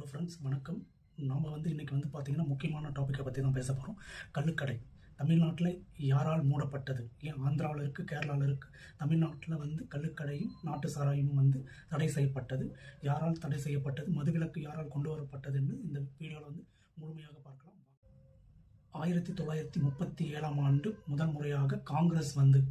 Hello friends வணக்கம். நாம் வந்து இன்றைக்கி வந்து பார்த்திங்கன்னா முக்கியமான டாப்பிக்கை பற்றி தான் பேச போகிறோம் கள்ளுக்கடை. தமிழ்நாட்டில் யாரால் மூடப்பட்டது? ஏன் ஆந்திராவில் இருக்குது கேரளாவில் இருக்குது தமிழ்நாட்டில் வந்து கள்ளுக்கடையும் நாட்டு சாராயமும் வந்து தடை செய்யப்பட்டது. யாரால் தடை செய்யப்பட்டது? மதுவிலக்கு யாரால் கொண்டு வரப்பட்டதுன்னு இந்த வீடியோவில் வந்து முழுமையாக பார்க்கலாம். ஆயிரத்தி தொள்ளாயிரத்தி முப்பத்தி ஏழாம் ஆண்டு முதல் முறையாக காங்கிரஸ் வந்து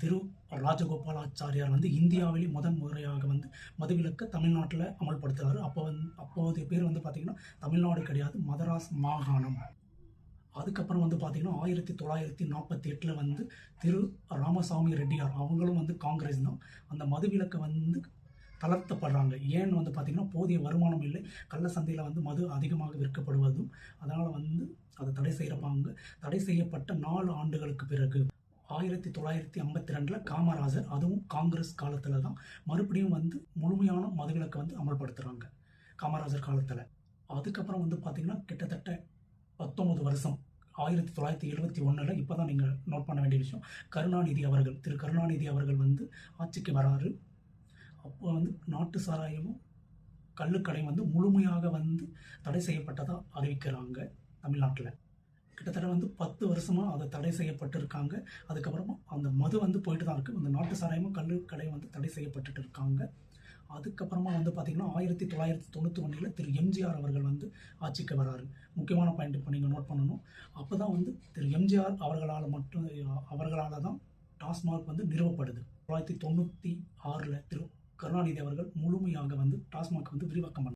திரு ராஜகோபாலாச்சாரியார் வந்து இந்தியாவிலே முதன் முறையாக வந்து மதுவிலக்கு தமிழ்நாட்டில் அமல்படுத்துகிறார் அப்போ வந்து அப்போதைய பேர் வந்து பார்த்திங்கன்னா தமிழ்நாடு கிடையாது மதராஸ் மாகாணம். அதுக்கப்புறம் வந்து பார்த்திங்கன்னா ஆயிரத்தி தொள்ளாயிரத்தி நாற்பத்தி எட்டில் வந்து திரு ராமசாமி ரெட்டியார் அவங்களும் வந்து காங்கிரஸ் தான். அந்த மதுவிலக்கை வந்து தளர்த்தப்படுறாங்க. ஏன்னு வந்து பார்த்திங்கன்னா போதிய வருமானம் இல்லை கள்ள சந்தையில் வந்து மது அதிகமாக விற்கப்படுவதும் அதனால் வந்து அதை தடை செய்கிறப்பாங்க தடை செய்யப்பட்ட நாலு ஆண்டுகளுக்கு பிறகு ஆயிரத்தி தொள்ளாயிரத்தி ஐம்பத்தி ரெண்டில் காமராஜர் அதுவும் காங்கிரஸ் காலத்தில் தான் மறுபடியும் வந்து முழுமையான மதுவிலக்கை வந்து அமல்படுத்துகிறாங்க காமராஜர் காலத்தில். அதுக்கப்புறம் வந்து பார்த்திங்கன்னா கிட்டத்தட்ட பத்தொம்பது வருஷம் ஆயிரத்தி தொள்ளாயிரத்தி எழுபத்தி ஒன்றில் இப்போ தான் நீங்கள் நோட் பண்ண வேண்டிய விஷயம் கருணாநிதி அவர்கள் திரு கருணாநிதி அவர்கள் வந்து ஆட்சிக்கு வராரு. அப்போ வந்து நாட்டு சாராயமும் கள்ளுக்கடையும் வந்து முழுமையாக வந்து தடை செய்யப்பட்டதாக அறிவிக்கிறாங்க தமிழ்நாட்டில். கிட்டத்தட்ட வந்து பத்து வருஷமாக அதை தடை செய்யப்பட்டிருக்காங்க. அதுக்கப்புறமா அந்த மது வந்து போயிட்டு தான் இருக்குது அந்த நாட்டு சாராயமும் கள்ளுக்கடையும் வந்து தடை செய்யப்பட்டுட்டு இருக்காங்க. அதுக்கப்புறமா வந்து பார்த்திங்கன்னா ஆயிரத்தி தொள்ளாயிரத்தி தொண்ணூற்றி ஒன்றில் திரு எம்ஜிஆர் அவர்கள் வந்து ஆட்சிக்கு வராரு. முக்கியமான பாயிண்ட் இப்போ நீங்கள் நோட் பண்ணணும். அப்போ தான் வந்து திரு எம்ஜிஆர் அவர்களால் மட்டும் அவர்களால் தான் டாஸ்மாக் வந்து நிறுவப்படுது. தொள்ளாயிரத்தி தொண்ணூற்றி ஆறில் திரு கருணாநிதி அவர்கள் முழுமையாக வந்து டாஸ்மாக் வந்து விரிவாக்கம்